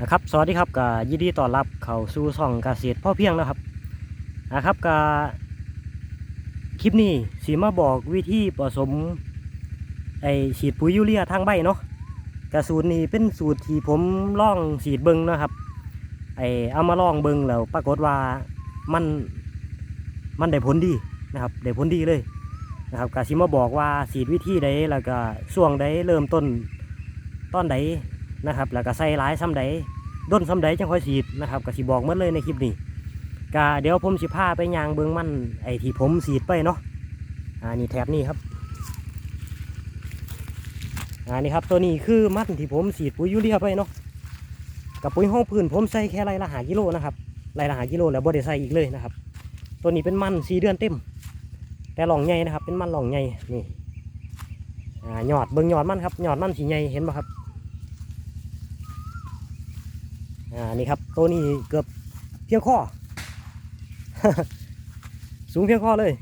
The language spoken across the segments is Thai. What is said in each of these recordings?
นะครับสวัสดีครับก็ยินดีต้อนรับเข้าสู่ช่องเกษตรพ่อเพียงนะครับนะครับก็คลิปนี้สีมาบอกวิธีผสมไอฉีดปุ๋ยยูเรียทางใบเนาะกระสูตรนี้เป็นสูตรที่ผมล่องฉีดเบิงนะครับไอเอามาล่องเบิงแล้วปรากฏว่ามันมันได้ผลดีนะครับได้ผลดีเลยนะครับก็สิมาบอกว่าฉีดวิธีใดแล้วก็ช่วงใดเริ่มต้นตอนใด นะครับ แล้วก็ใส่หลายซ้ำใดด้นซ้ำใดจังค่อยฉีดนะครับก็สิบอกหมดเลยในคลิปนี้ก็เดี๋ยวผมสิพาไปยางเบิงมันไอ้ที่ผมฉีดไปเนาะอ่านี่แถบนี้ครับอ่านี่ครับตัวนี้คือมันที่ผมฉีดปุ๋ยยูเรียไปเนาะกับปุ๋ยห้องพื้นผมใส่แค่ไรละหากิโลนะครับไรละหากิโลแล้วบ่ได้ใส่อีกเลยนะครับ ตัวนี้เป็นมันสีเดือนเต็ม แต่หล่องใหญ่นะครับ เป็นมันหล่องใหญ่นี่อ่าหยอดเบิงหยอดมันครับหยอดมันสีใหญ่เห็นป่ะครับ อ่านี่ครับตัวนี้เกือบเพียงข้อ สูงเพียงข้อเลย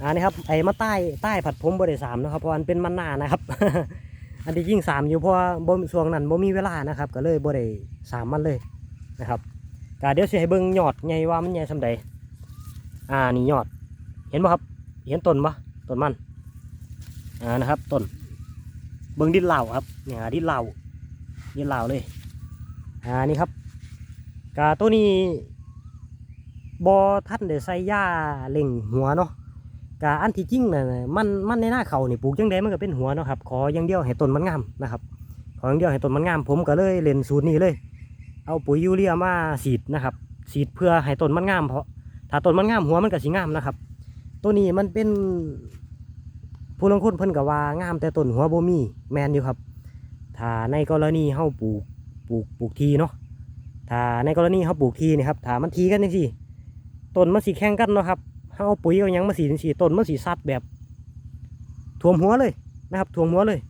อ่านี่ครับไอ้มาใต้ใต้ผัดผมบริสามนะครับเพราะมันเป็นมันหนานะครับ อันที่ยิ่งสามอยู่เพราะว่าบ่ช่วงนั้นบ่มีเวลานะครับ ก็เลยบ่ได้สามมันเลยนะครับก็เดี๋ยวสิให้เบิ่งยอดใหญ่ว่ามันใหญ่สำใดอ่านี่ยอด เห็นป่ะครับ เห็นต้นปะต้นมันอ่านะครับต้นเบิ่งดินเหล่าครับเนี่ยดินเหล่าดินเหล่าเลย อ่านี่ครับกาตัวนี้บอท่านได้ใส่หญ้าเล่งหัวเนาะกาอันที่จริงน่ะมันมันในหน้าเขานี่ปลูกจังไดมันก็เป็นหัวเนาะครับขออย่างเดียวให้ต้นมันงามนะครับขออย่างเดียวให้ต้นมันงาม ผมก็เลยเล่นสูตรนี้เลย เอาปุ๋ยยูเรียมาฉีดนะครับฉีดเพื่อให้ต้นมันงามเพราะถ้าต้นมันงามหัวมันก็สิงามนะครับ ตัวนี้มันเป็นผู้ลงคนเพิ่นก็ว่างามแต่ต้นหัวโบมีแมนอยู่ครับ ถ้าในกรณีเฮาปลูก ปลูกปลูกทีเนาะถ้าในกรณีเขาปลูกทีนี่ครับถ้ามันทีกันจังซี่ต้นมันสีแข่งกันเนาะครับเขาเอาปุ๋ยเอายังมาสีจังซี่ต้นมันสีซัดแบบท่วมหัวเลยนะครับท่วมหัวเลย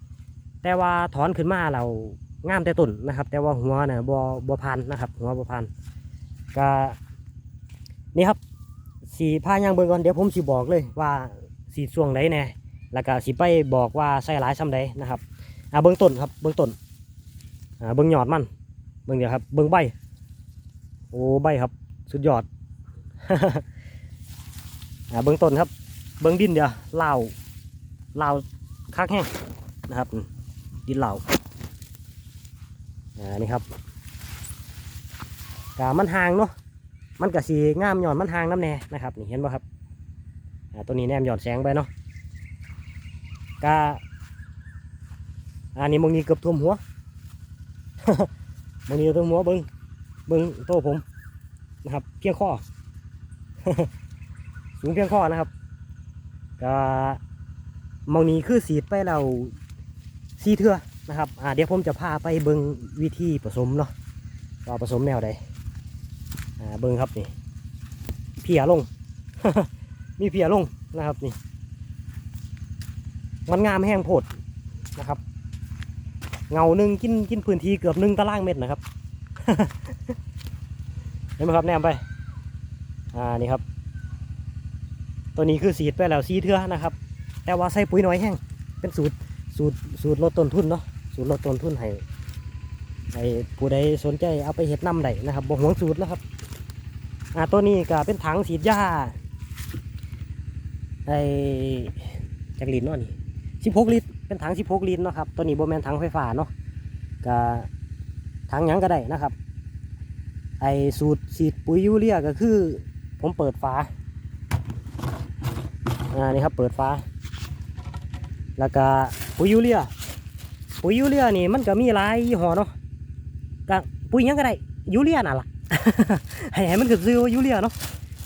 แต่ว่าถอนขึ้นมาเรางามแต่ต้นนะครับ แต่ว่าหัวเนี่ยบ่บ่พันนะครับหัวบ่พันก็นี่ครับสีผ้ายางเบิ่งก่อนเดี๋ยวผมสิบอกเลยว่าสีช่วงไหนแน่แล้วก็สิไปบอกว่าใส่หลายซ้ำใดนะครับอ่าเบื้องต้นครับเบื้องต้น เบิ้งยอดมันเบิ้งเดี๋ยวครับ เบิ้งใบ โอ้ใบครับ สุดยอดเบิ้งต้นครับ เบิ้งดินเดี๋ยวเหล่าเหล่าคักแห้งนะครับ ดินเหล่าอ่านี่ครับกามันห่างเนาะมันกะสีงามหย่อนมันห่างน้ำแน่นะครับนี่เห็นป่ะครับตัวนี้แนมหย่อนแสงไปเนาะกาอันนี้มองนี้เกือบท่วมหัว บางทีตัวหัวเบิ้งเบิ้งโตผมนะครับเพียงข้อ สูงเพียงข้อนะครับก็มองนี้คือสีดไปเราสีเถื่อนะครับอ่าเดี๋ยวผมจะพาไปเบิ้งวิธีผสมเนาะว่าผสมแนวใดอ่าเบิ้งครับนี่เพียลง มีเพียลงนะครับนี่มันงามแห้งโพดนะครับ เงาหนึ่งกินกินพื้นที่เกือบหนึ่งตารางเมตรนะครับ เห็นไหมครับแนมไป อ่านี่ครับ ตัวนี้คือสีดไปแล้วสีเทือนะครับ แต่ว่าใส่ปุ๋ยน้อยแห้ง เป็นสูตรสูตรสูตรลดต้นทุนเนาะ สูตรลดต้นทุนให้ให้ผู้ใดสนใจเอาไปเห็ดน้ำได้นะครับบ่หวงสูตรนะครับ อ่าตัวนี้ก็เป็นถังสีดยาไอจากลินเนาะนี่สิบหกลิตร เป็นถัง16ลิตรเนาะครับตัวนี้โบแมนถังไฟฟ้าเนาะก็ถังยังก็ได้นะครับ ไอสูตรฉีดปุ๋ยยูเรียก็คือ ผมเปิดฝาอ่านี่ครับเปิดฝาแล้วก็ปุ๋ยยูเรียปุ๋ยยูเรียนี่มันก็มีหลายยี่ห้อเนาะก็ปุ๋ยยังก็ได้ยูเรียน่ะล่ะให้ให้มันขึ้นซื้อว่ายูเรียเนาะ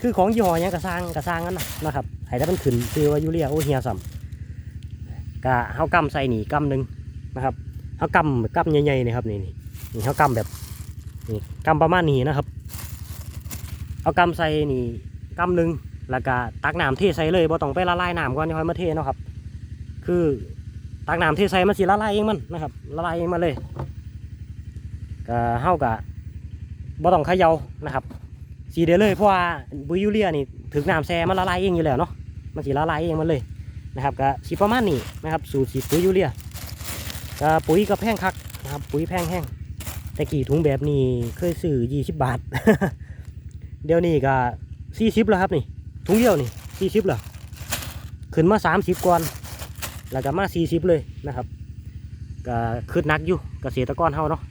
คือของยี่ห้อยังกระสร้างกระสร้างกันนะนะครับให้ได้มันขึ้นซื้อว่ายูเรียโอ้เฮียสัม ก็เฮากำใส่นี่กำหนึ่งนะครับเฮากำกำใหญ่ๆนี่ครับนี่นี่นี่เฮากำแบบนี่กำประมาณนี้นะครับเอากำใส่นี่กำหนึ่งแล้วก็ตักน้ำเทใส่เลยบ่ต้องไปละลายน้ำก่อนค่อยมาเทเนาะครับ คือตักน้ำเทใส่มันสิละลายเองมันนะครับละลายเองมาเลยก็เฮากะบ่ต้องเขย่านะครับสีเดียเลยเพราะว่าบุยยูเรียนี่ถึงน้ำแซ่มันละลายเองอยู่แล้วเนาะมันสิละลายเองมันเลย นะครับก็สีประมาณนี้นะครับ สูตรสีปุ๋ยยูเรียก็ปุ๋ยก็แพงคักนะครับปุ๋ยแพงแห้งแต่กี่ถุงแบบนี้เคยซื้อยี่สิบบาท เดี๋ยวนี้ก็สี่สิบแล้วครับนี่ถุงเดียวนี่สี่สิบแล้วขึ้นมาสามสิบก่อนแล้วก็มาสี่สิบเลยนะครับก็ขึ้นนักอยู่เกษตรกรเฮาเนาะ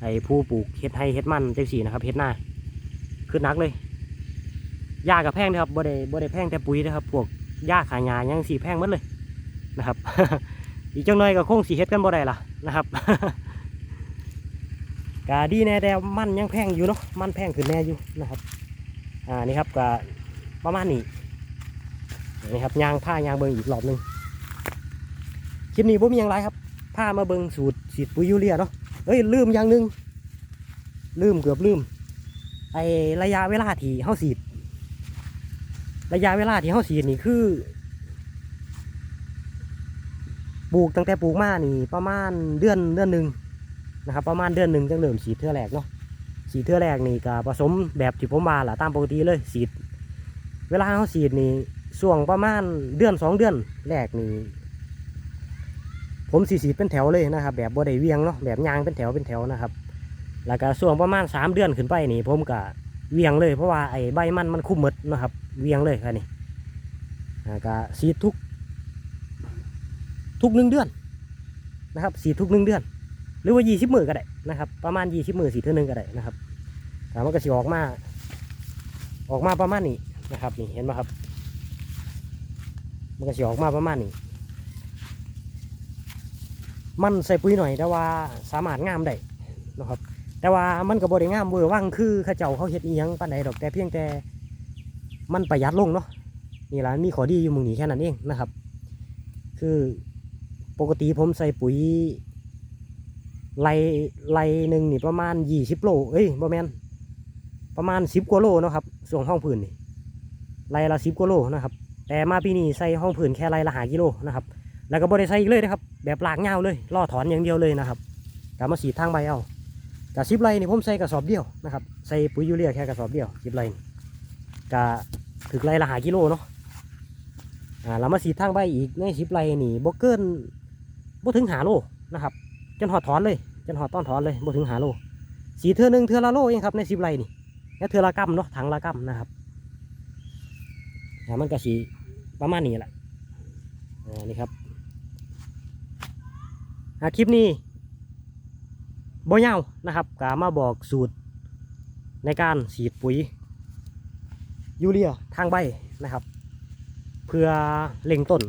ไอ้ผู้ปลูกเฮ็ดไห้เฮ็ดมันจังสี่นะครับเฮ็ดหน้าขึ้นนักเลยยากับแพงนะครับบ่ได้บ่ได้แพงแต่ปุ๋ยนะครับพวก ยาขายายังสีแพงมดเลยนะครับ อีกจังหน่อยก็คงสีเฮ็ดกันบ่ได้ล่ะนะครับกาดีแน่แต่มันยังแพงอยู่เนาะมันแพงขึ้นแน่อยู่นะครับอ่านี่ครับก็ประมาณนี้นี่ครับยางผ้ายางเบิงอีกรอบหนึ่งคลิปนี้ผมมีหยังไรครับผ้ามาเบิงสูตรสีดปุ๋ยยูเรียเนาะเอ้ยลืมอย่างหนึงลืมเกือบลืมไอระยะเวลาที่เฮาสีด ระยะเวลาที่เฮาสีดนี่คือปลูกตั้งแต่ปลูกมานี่ ประมาณเดือนเดือนหนึ่งนะครับ ประมาณเดือนหนึ่งจังเริ่มสีดเทื่อแรกเนาะสีดเทื่อแรกนี่ก็ผสมแบบที่ผมมาหล่ะตามปกติเลยสีด เวลาเขาสีดนี่ช่วงประมาณเดือนสองเดือนแรกนี่ผมสีสีเป็นแถวเลยนะครับ แบบบ่ได้เวียงเนาะแบบยางเป็นแถวเป็นแถวนะครับ แล้วก็ช่วงประมาณสามเดือนขึ้นไปนี่ผมก็ เวียงเลย เพราะว่าไอ้ใบมันมันคุ้มหมดนะครับ เวียงเลยครับนี่อ่าก็สีทุก ทุกหนึ่งเดือนนะครับสีทุกหนึ่งเดือน หรือว่ายี่สิบหมือก็ได้นะครับ ประมาณยี่สิบหมือสีเท่านึงก็ได้นะครับแต่มันก็สิออกมา ออกมาประมาณนี้นะครับนี่เห็นไหมครับ มันก็สิออกมาประมาณนี้มันใส่ปุ๋ยหน่อยแต่ว่าสามารถงามได้นะครับ แต่ว่ามันก็บริงามเวอร์ว่างคือเข้าเจ้าเขาเฮ็ดอีหยังปานใดดอกแต่เพียงแต่มันประหยัดลงเนาะนี่ละมีข้อดีอยู่มึงนี้แค่นั้นเองนะครับ คือปกติผมใส่ปุ๋ยไรไรหนึ่งนี่ประมาณยี่สิบโลเอ้ยประมาณประมาณสิบกว่าโลนะครับส่วนห้องพื้นนี่ไรละสิบกว่าโลนะครับ แต่มาปีนี้ใส่ห้องพื้นแค่ไรละหากิโลนะครับ แล้วก็บริใส่อีกเลยนะครับ แบบลากเงาเลยล่อถอนอย่างเดียวเลยนะครับกลับมาสีทางใบเอา กับสิบไรนี่ผมใส่กระสอบเดียวนะครับใส่ปุ๋ยยูเรียแค่กระสอบเดียวสิบไรนี่ก็ถึกไรละหากิโลเนาะอ่าเรามาสีทางใบอีกในสิบไรนี่บ่เกินบ่ถึงหาโลนะครับจนหอดถอนเลยจนหอดต้อนถอนเลยบ่ถึงหาโลสีเทือหนึ่งเทือละโลเองครับในสิบไรนี่แค่เทือละกำเนาะถังละกำนะครับมันก็สีประมาณนี้แหละอ่านี่ครับคลิปนี้ บ่ยาวนะครับกามาบอกสูตรในการสีดปุ๋ยยูเรียทางใบนะครับ เพื่อเล็งต้น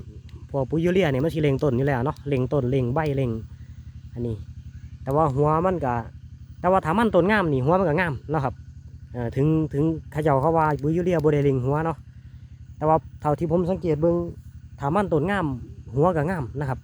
พอปุ๋ยยูเรียเนี่ยมันสิเล็งต้นอยู่แล้วเนาะเล็งต้นเล็งใบเล็งอันนี้ แต่ว่าหัวมันก็แต่ว่าถามันต้นงามนี่หัวมันก็งามนะครับถึงถึงขาเจ้าเขาว่าปุ๋ยยูเรียบ่ได้เล็งหัวเนาะแต่ว่าเท่าที่ผมสังเกตเบิ่งถามันต้นงาม หัวก็งามนะครับ